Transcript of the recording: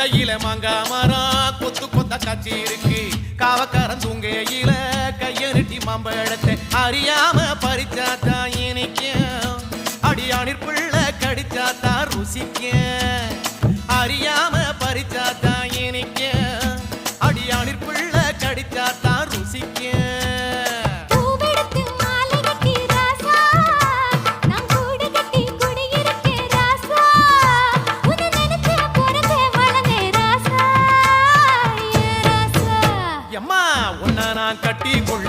கொல்லையில மங்காமரம் கொத்து கொத்த காட்சி இருக்கு. காவக்காரன் தூங்கையில கைய நெட்டி மாம்பழத்தை அறியாம பறிச்சாத்தா இனிக்கும். அடியானிற்குள்ள கடிச்சாத்தா ருசிக்க அறியாம பறிச்சாத்தா இனிக்கும். அடியானிற்குள்ள கடிச்சாத்தா உன்னை நான் கட்டி கொள்ள